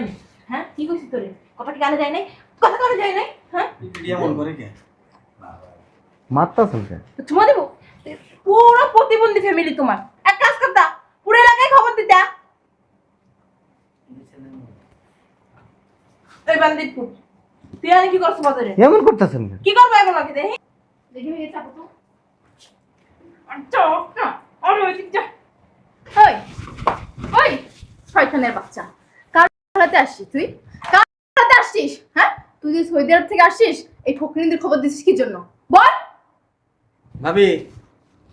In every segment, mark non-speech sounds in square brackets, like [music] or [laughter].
আমি হ্যাঁ? কি কইছি তোরে? কথা কি কানে যায় নাই? কথা কানে যায় নাই? হ্যাঁ? করে কে? মারতাছেন কে? তো চুমা দেবো? পুরো প্রতিবন্ধী ফ্যামিলি তোমার। এক কাজ করতা পুরো এলাকায় খবর দিতা এই বান্দিপুর তুই কি করছ বাজারে এমন করতেছেন কি? করব এখন নাকি দেখি? দেখি ভেঙে চাপো তো। আচ্ছা আরে ওই দিক যা। ওই ওই শয়তানের বাচ্চা। আসছিস তুই? কার হাতে আসছিস? হ্যাঁ? তুই যে সৌদি আরব থেকে আসছিস এই ফকরিনদের খবর দিছিস কি জন্য? বল। ভাবি।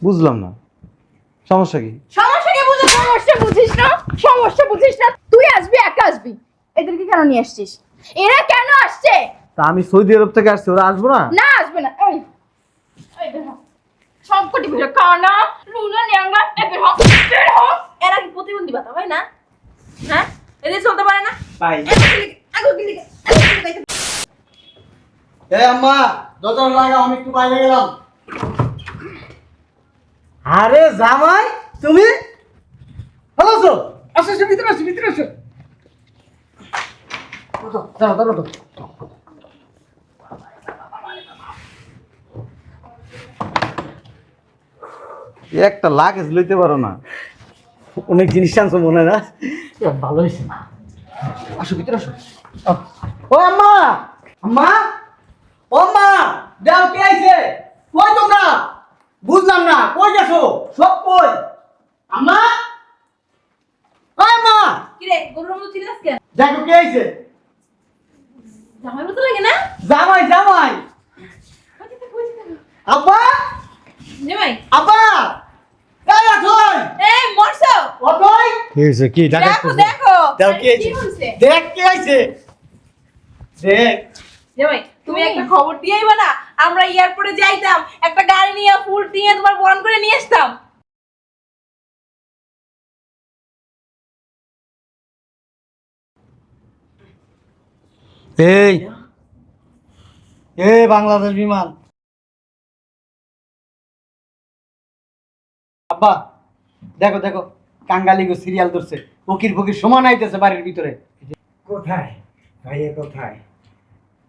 বুঝলাম না। সমস্যা কি? সমস্যা কি বুঝিস সমস্যা বুঝিস না? সমস্যা বুঝিস না? তুই আসবি একা আসবি? এদেরকে কেন নিয়ে আসছিস? এরা কেন আসছে? তা আমি সৌদি আরব থেকে আসছি ওরা আসব না? না আসবে না। এই এই বের কানা ন্যাংরা এরা কি প্রতিবন্ধী বাতা হয় না? হ্যাঁ? এদের চলতে পারে না। লিখে এ আম্মা লাগা আমি একটু বাইরে গেলাম। আরে জামাই তুমি? ভালো আছো আসো আসো ভিতরে আসো ভিতরে আসো। দাঁড়ো দাঁড়ো দাঁড়ো একটা লাগেজ লইতে পারো না। অনেক জিনিস আনছো মনে হয় না? ভালো হয়েছে আসো ভিতরে আসো। ও আম্মা! আম্মা? ও আম্মা যাও কে আইছে? কই তোমরা? বুঝলাম না কই গেছো? সব কই? আম্মা? ও আম্মা! কি রে গরুর মতো চিল্লাস কেন? দেখো কে আইছে? জামাই মতো লাগে না? জামাই জামাই। আব্বা? জামাই। আব্বা! কি হয়েছে কি? দেখো দেখো দাও কে আইছে কি হইছে দেখ কে আইছে দেখ। জামাই তুমি একটা খবর দিয়েইবা না? আমরা এয়ারপোর্টে যাইতাম একটা গাড়ি নিয়ে ফুল নিয়ে তোমার বরণ করে নিয়ে আসতাম। এই এ বাংলাদেশ বিমান। আব্বা দেখো দেখো কাঙ্গালি গো সিরিয়াল ধরছে। ফকির ফকির সমান আইতেছে বাড়ির ভিতরে। কোথায়? ভাইয়া কোথায়?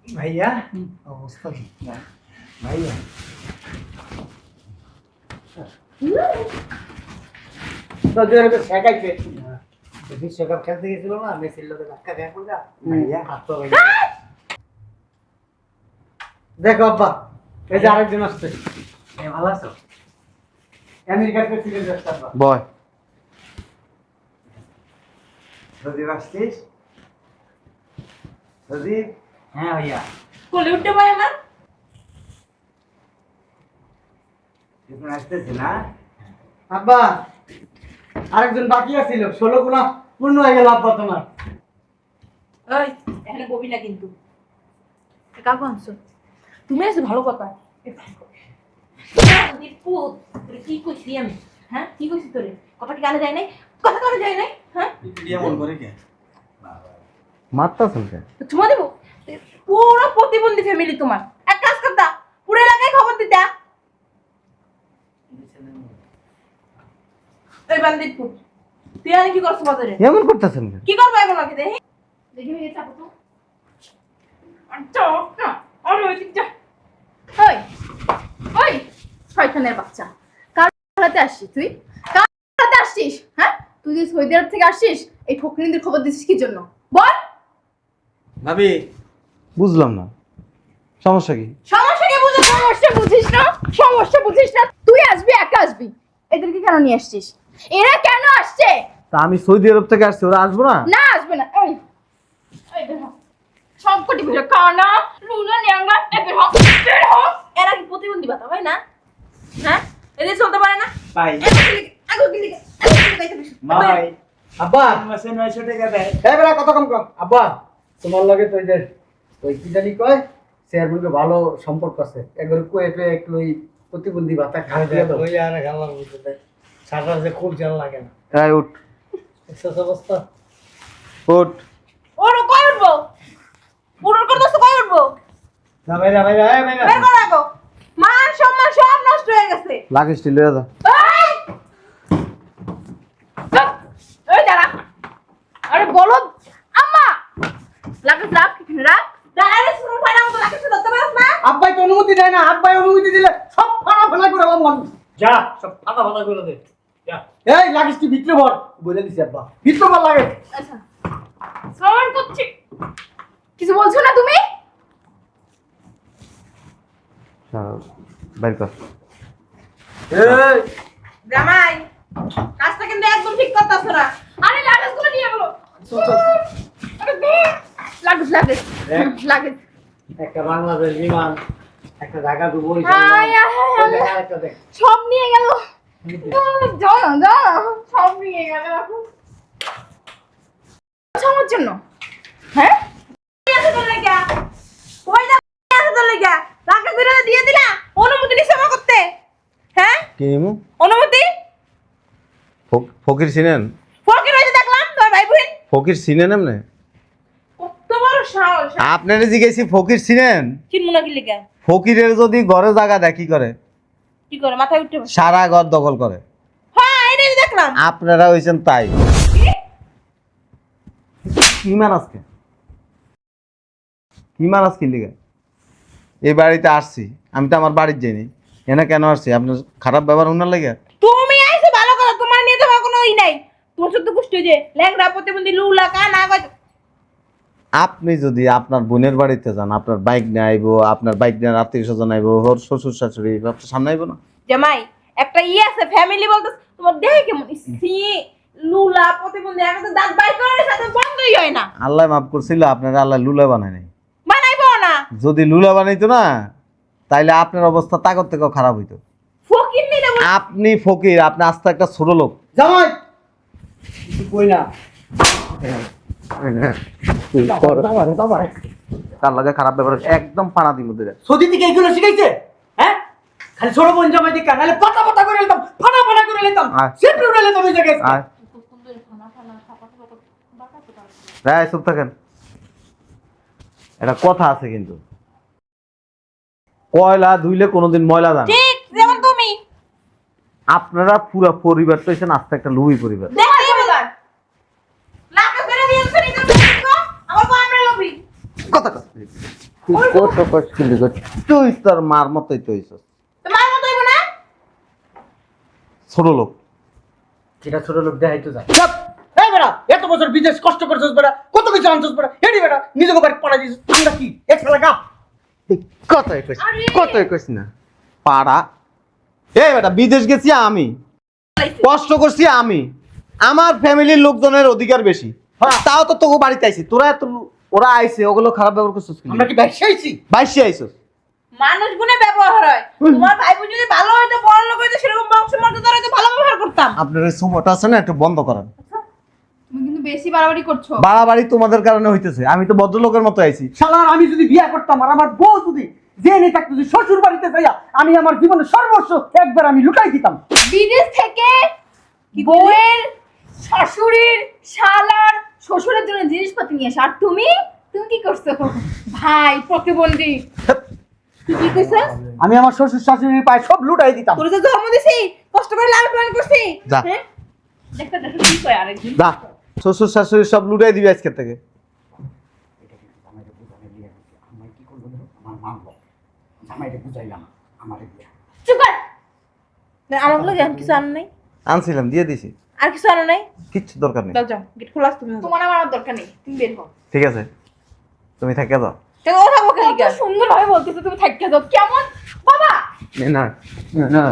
ভাইয়া? অবস্থা কি? ভাইয়া। তো জোরে করে শেখাইছে। বিশ্বকাপ খেলতে গেছিল না মেসির লোকে ধাক্কা দেয়া পড়া ভাইয়া হাত তো ভাইয়া। দেখো আব্বা এই যে আরেকজন আসছে। ভালো আছো? আমেরিকার প্রেসিডেন্ট আসছে বয়। আসছিস? সদীপ হ্যাঁ ভাইয়া। কোলে উঠতে পারে আমার এখন আসতেছি না? আব্বা আরেকজন বাকি আছিল ষোলো গুণা পূর্ণ হয়ে গেল আব্বা তোমার। ওই এখানে ববি না কিন্তু। কাকু আনছো। তুমি আসো ভালো কথা। কি কইছি আমি হ্যাঁ কি কইছি তোরে কথা কি কানে? যায় নাই কথা কানে যায় নাই হ্যাঁ এমন করে কে মারতাছেন কে চুমা দেবো পুরো প্রতিবন্ধী ফ্যামিলি তোমার এক কাজ করতা পুরো এলাকায় খবর দিতা এই বান্দিপুর তুই আনি কি করছ বাজারে এমন করতেছেন কি করব এখন নাকি দেখি দেখি চাপো তো। আচ্ছা আচ্ছা আরে ওই দিক যা ওই ওই শয়তানের বাচ্চা। কার হাতে আসছিস তুই? কার হাতে আসছিস? হ্যাঁ? তুই যে সৌদি আরব থেকে আসছিস এই ফকরিনদের খবর দিছিস কি জন্য? বল। ভাবি। বুঝলাম না। সমস্যা কি? সমস্যা কি বুঝিস সমস্যা বুঝিস না? সমস্যা বুঝিস না? তুই আসবি একা আসবি। এদেরকে কেন নিয়ে আসছিস? এরা কেন আসছে? তা আমি সৌদি আরব থেকে আসছি ওরা আসব না? না আসবে না। এই এই বের হ। সব কোটি বের কানা লুলা ন্যাংরা বের হ। বের হ। এরা কি প্রতিবন্ধী বাতা হয় না? হ্যাঁ? এদের চলতে পারে না? লিখে ভাই আব্বা মাসে টাকা দেয় এই বেলা কত কম কম? আব্বা তোমার লগে তো যে ওই কি জানি কয় চেয়ারম্যানকে ভালো সম্পর্ক আছে। একবার কয়ে টয়ে একটু ওই প্রতিবন্ধী ভাতা খাওয়া দাও ওই আর আমার বুঝতে সারা যে খুব জান লাগে না। উঠ। শেষ অবস্থা? উঠ। ওর কই উঠবো? দোস্ত উঠবো? না ভাই না ভাই ভাই বের করে। মান সম্মান সব নষ্ট হয়ে গেছে। লাগেজটি লয়ে যা এই! দাঁড়া। আরে বলো। আম্মা! লাগেজ রাখ রাখ। ডাইরেক্ট শুরু ফাড়া মতো লাগে ধরতে পারছ না? আব্বাই তো অনুমতি দেয় না আব্বাই অনুমতি দিলে সব ফানা ফানা করে আলাম আমি যা সব করে দে। যা। এই লাগিস ভিতরে ভর। বলে দিছি আব্বা। ভিতরে ভর লাগে। আচ্ছা। শ্রবণ করছি। কিছু বলছো না তুমি? বাইর কর। এই! জামাই কাজটা কিন্তু একদম ঠিক করতেছ না। আরে লাগেজ নিয়ে গেলো। Luggage luggage luggage. একটা বাংলাদেশ বিমান একটা ঢাকা টু বই আয়, আয়, আয়, আয়। একটা দেখ। সব নিয়ে গেল। যাও না যাও সব নিয়ে গেল এখন। আমার জন্য। হ্যাঁ? কই যা তোর লাগা টাকা করে দিয়ে দিলা? অনুমতি নিছে আমার করতে। হ্যাঁ? কি নিমু? অনুমতি? ফকির চিনেন? ফকির হইতে দেখলাম তোর ভাই বোন ফকির চিনেন এমনি? কত বড় সাহস। আপনারে জিজ্ঞেসি ফকির চিনেন? চিনমু না কি লিগা? ফকিরের যদি ঘরে জায়গা দেখি কি করে? কি করে? মাথায় বসে। সারা ঘর দখল করে। হ্যাঁ এটাই দেখলাম। আপনারা হয়েছেন তাই। কি? মার আজকে? কি মার আজকে লিগে? এই বাড়িতে আসছি। আমি তো আমার বাড়ির যাইনি এনে কেন আসছি? আপনার খারাপ ব্যবহার উনার লেগে? তুমি আইছো ভালো কথা তোমার নিয়ে তোমার কোনো ই নাই। তোমার শুধু কুষ্টি যে ল্যাংড়া প্রতিবন্ধী লুলা কানা কয় আপনি যদি আপনার বোনের বাড়িতে যান আপনার বাইক নিয়ে আইবো আপনার বাইক নিয়ে আত্মীয় স্বজন আইবো ওর শ্বশুর শাশুড়ি আপনার সামনে আইবো না? জামাই একটা ই আছে ফ্যামিলি বলতে তোমার দেখে কেমন সি লুলা প্রতিবন্ধী তো দাঁত বাই করার সাথে বন্ধই হয় না। আল্লাহ মাফ করছিল আপনারা আল্লাহ লুলা বানায় নাই। যদি লুলা বানাইতো না তাইলে আপনার অবস্থা তাকর থেকেও খারাপ হইতো। ফকির আপনি ফকির আপনি আস্তে একটা ছোট লোক। জামাই! কিছু কই না। তার লগে খারাপ ব্যাপার একদম পানা দিব দিলে সৌদি থেকে এইগুলো শিখাইছে? হ্যাঁ? খালি ছোট বোন জামাই দিকা নাহলে পাটা পাটা করে নিতাম ফাটা ফাটা করে নিতাম। আয়। উড়ে নিতাম ওই জায়গায়। আয়। রায় চুপ থাকেন। এটা কথা আছে কিন্তু। কয়লা ধুইলে কোনোদিন ময়লা যান ঠিক যেমন তুমি। আপনারা পুরো পরিবার তো এসেছেন আস্তে একটা লুবি পরিবার। দেখি এবার লাকা করে দিয়েছ নি আমার কো আমরা লবি। কথা কথা কত কষ্ট তুই তোর মার মতোই তো হইছস। ছোট লোক। যেটা ছোট লোক দেখাই তো যা চাপ এই বেটা এত বছর বিদেশ কষ্ট করছিস বেটা কত কিছু আনছিস বেটা হেডি বেটা নিজেকে বাড়ি পড়া দিছিস আমরা কি? এক কইস কথাই কইস না। পাড়া। এই বেটা বিদেশ গেছি আমি। কষ্ট করছি আমি। আমার ফ্যামিলির লোকজনের অধিকার বেশি। হ্যাঁ। তাও তো তোকে বাড়িতে আইছি। তোরা এত ওরা আইছে ওগুলো খারাপ ব্যবহার করছিস আমরা কি বাইশে আইছিস। মানুষ গুণে ব্যবহার হয়। তোমার ভাই বোন যদি ভালো হইতো বড় লোক হইতো সেরকম বংশ মর্যাদা হইতো ভালো ব্যবহার করতাম। আপনার সুমোটা আছে না একটু বন্ধ করেন। বেশি বাড়াবাড়ি করছ? বাড়াবাড়ি তোমাদের কারণে হইতেছে। আমি তো ভদ্রলোকের মতো আইছি। শালার আমি যদি বিয়ে করতাম আর আমার বউ যদি জেনে থাকতো যে শ্বশুর বাড়িতে যাইয়া আমি আমার জীবনের সর্বস্ব একবার আমি লুকাই দিতাম। বিদেশ থেকে বউয়ের শাশুড়ির শালার শ্বশুরের জন্য জিনিসপাতি নিয়ে আসে আর তুমি? তুমি কি করছ? ভাই প্রতিবন্ধী। তুই কি কইছিস? আমি আমার শ্বশুর শাশুড়ির পায়ে সব লুটাই দিতাম। তোর যে জন্ম দিছি কষ্ট করে লালন পালন করছি। যা। হ্যাঁ? দেখতে দেখতে কি কয় আরেকদিন যা। শ্বশুর শাশুড়ি সব লুটাই দিবি আজকে থেকে আমার কি করব আমার মানবো জামাইটা বুঝাইলাম আমার বিয়ে চুপ কর না, আমার লাগে আর কিছু আনো নাই আনছিলাম দিয়ে দিছি আর কিছু আনো নাই কিচ্ছু দরকার নেই যাও গেট খোলা তুমি তোমার আমার দরকার নেই তুমি বের হও ঠিক আছে তুমি থাকে যাও কেন ও খালি সুন্দর ভাবে বলতেছো তুমি থাকতে যাও কেমন বাবা না না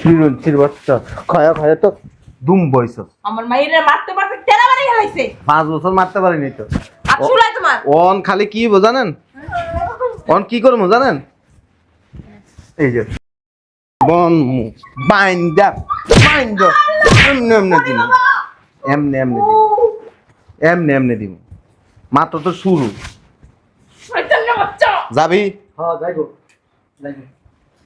চিরুন চির বাচ্চা খায়া খায়া তো দুম বয়স আমার মায়ের মারতে মারতে তেরা বাড়ি গেলাইছে পাঁচ বছর মারতে পারিনি তো। আর তোমার। অন খালি কি বোঝানেন অন কি করব জানেন? এই যে বন বাইন্দা বাইন্দা এমনি এমনি দিন এমনি এমনি দিন এমনি এমনি দিব মাত্র তো শুরু। যাবি? হ্যাঁ যাইবো। যাইবো।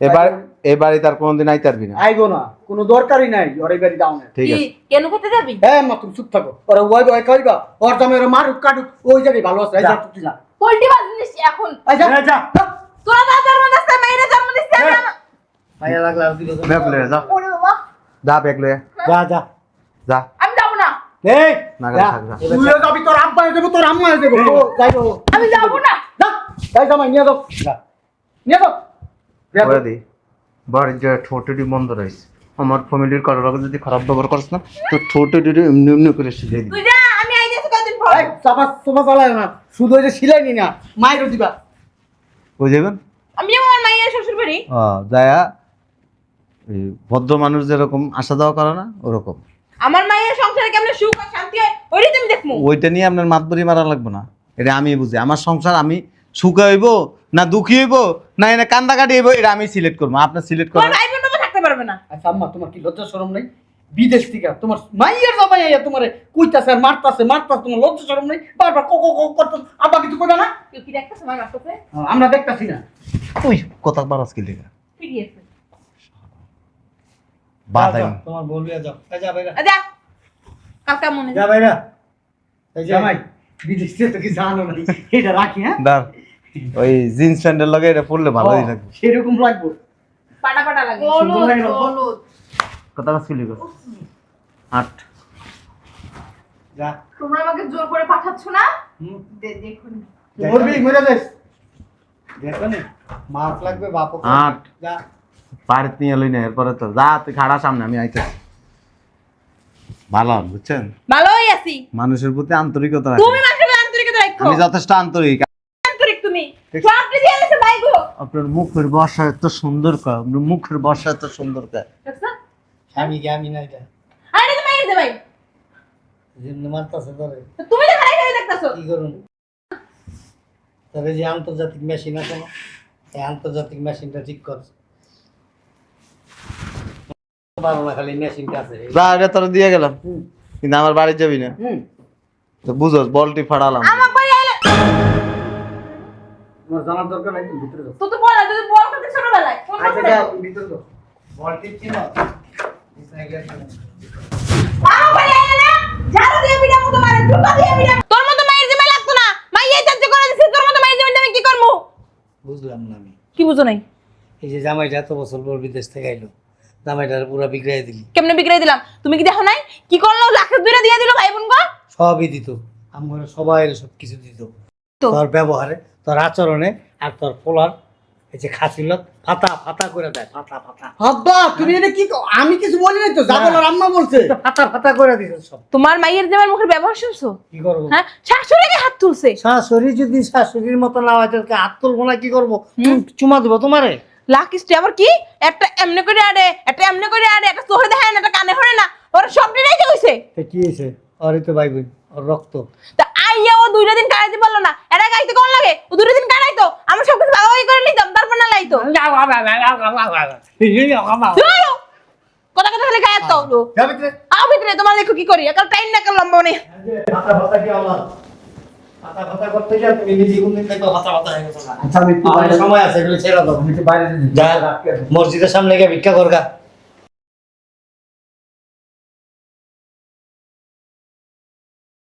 এবার এবারে তার কোনোদিন আইতে পারবি না। আইবো না কোনো দরকারই নাই ওর বাড়ি দাও না ঠিক আছে। কেন খেতে যাবি? হ্যাঁ মা তুমি চুপ থাকো। ওরা ওই বয় খাইবা ওর মারুক কাটুক ওই জায়গায় ভালো আছে যা। তুই যা। বাজনিস এখন। যা। যা। তোরা যা দিচ্ছে মায়ের জন্ম দিচ্ছে আমি ভাইয়া লাগলে আর লয়ে যা। ওরে বাবা। যা ব্যাগ লয়ে। যা যা। যা। আমি যাব না। এই নাগাল যা। থাক, যা। তুইও যাবি তোর আব্বা দেবো তোর আম্মা দেবো ও, যাই আমি যাব না। যা যাই জামাই নিয়ে যাও। যা। নিয়ে যাও। দি। বাড়ির যে ঠোঁটটি বন্ধ রয়েছে আমার ফ্যামিলির কারোর আগে যদি খারাপ ব্যবহার করিস না তো ঠোঁটটি এমনি এমনি করে শিখে দিই আমি আইতেছি কদিন পর। এই চাপা চালায় না। শুধু ওই যে সিলাই নি না মায়েরও দিবা বুঝেবেন আমি আমার মাইয়ের শ্বশুর বাড়ি যায়া এই ভদ্র মানুষ যেরকম আসা যাওয়া করে না ওরকম। আমার মায়ের সংসারে কেমন সুখ আর শান্তি হয় ওইটাই দেখমু। ওইটা নিয়ে আপনার মাতবরি মারা লাগবে না। এটা আমি বুঝি। আমার সংসার আমি সুখে হইব না দুঃখী হইব না এনে কান্দা কাটি হইব এটা আমি সিলেক্ট করব আপনার সিলেক্ট তোমার ভাই বোন বাবা থাকতে পারবে না। আচ্ছা আম্মা তোমার কি লজ্জা শরম নেই? বিদেশ থেকে তোমার মাইয়ের জামাই আইয়া তোমারে কইতাছে আর মারতাছে মারতাছে তোমার লজ্জা শরম নেই? বারবার কো কো কো করতে আব্বা কিছু কইবা না? কি দেখতে সময় রাখতেছে হ্যাঁ, আমরা দেখতাছি না। ওই কথা বারাস কি লেখা ঠিকই আছে বাদাই তোমার বলবি যাও। যা বাইরা। যা। কালকা মনে যা বাইরা। জামাই। বিদেশ থেকে তো কি জানো না এটা রাখি হ্যাঁ? দাঁড়। [laughs] ওই জিন্স প্যান্টের লগে এটা পরলে ভালোই লাগবে। সেরকম লাগবো। পাটা পাটা লাগে। সুন্দর লাগে না? হলুদ। কথা বাস কি লিখো আট। যা। তোমরা আমাকে জোর করে পাঠাচ্ছ না? দে- দেখুন মরবি মরে যাস দেখো নি। মাছ লাগবে বাপু আট। যা। বাড়িতে নিয়ে এলই না এরপরে তো যা তুই খাড়া সামনে আমি আইতেছি। ভালো বুঝছেন? ভালোই আছি। মানুষের প্রতি আন্তরিকতা তুমি মানুষের আন্তরিকতা রাখো। আমি যথেষ্ট আন্তরিক তুমি সবটি দিয়ে দিয়েছে ভাই গো আপনার মুখের বর্ষা এত সুন্দর কা আপনার মুখের বর্ষা এত সুন্দর কা। স্বামী কি আমি না এটা? আরে এটা মাইর দে ভাই। যেমনি মারতাছে তো তুমি তো দেখতাছো। কি করুন? তবে যে আন্তর্জাতিক মেশিন আছে না এই আন্তর্জাতিক মেশিনটা ঠিক কর না খালি মেশিনটা আছে। যা এটা তোর দিয়ে গেলাম। কিন্তু আমার বাড়ি যাবি না। তো বুঝোস বলটি ফাড়ালাম। আমার বাড়ি আইলে তোমার জানার দরকার নাই তুমি ভিতরে যাও। তো তো বল তুই বল করতে ছোটবেলায়। কোন আচ্ছা যাও ভিতরে যাও। বল ঠিক ছিল আমার বাড়ি আইলে না ঝাড়ু দিয়ে পিটা মতো মারে জুতা দিয়ে পিটা তোর মতো মায়ের জিমে লাগতো না। মাই এই চাচ্ছে করে দিছিস তোর মতো মায়ের জিমে আমি কি করব? বুঝলাম না আমি। কি বুঝো নাই? এই যে জামাইটা এত বছর পর বিদেশ থেকে আইলো জামাইটার পুরা দিলি। কেমনে বিক্রয় দিলাম? তুমি কি দেখো নাই? কি করল? লাখের দুইটা দিয়ে দিল ভাই বোন গো সবই দিত। আমার সবাই সব কিছু দিত। তো। তোর ব্যবহারে তোর আচরণে আর তোর পোলার এই যে খাসিলত ফাতা ফাতা করে দেয় ফাতা ফাতা। আব্বা তুমি এটা কি আমি কিছু বলি নাই তো যা না। আম্মা বলছে। ফাতা ফাতা করে দিত সব। তোমার মাইয়ের জামার মুখের ব্যবহার শুনছো? কি করব? হ্যাঁ শাশুড়িকে হাত তুলছে? শাশুড়ি যদি শাশুড়ির মতো না হয় তাহলে হাত তুলবো না কি করব? চুমা দেবো তোমারে? লাকিস্টে আবার কি? একটা এমনি করে আড়ে একটা এমনি করে আড়ে একটা চোখে দেখায় না একটা কানে হরে না ওর সব ডিনাই হইছে? কি হয়েছে ওরই তো ভাই বোন। রক্ত। তা আইয়া ও দুইটা দিন কাটাইতে পারল না। এটা গাইতে কোন লাগে? ও দুইটা দিন কাটাইতো আমরা সব কিছু ভাগাভাগি করে নিতাম তারপর না লাইতো। কথা কথা খালি গায়ে তো হলো যা ভিতরে। আও ভিতরে তোমার দেখো কি করি? একাল টাইম না একাল লম্বা নেই কি করতে তুমি নিজে হয়ে গেছো আচ্ছা আমি একটু আমার বাইরে সময় আছে এগুলো ছেড়ে দাও। আমি বাইরে যা মসজিদের সামনে গিয়ে ভিক্ষা করগা।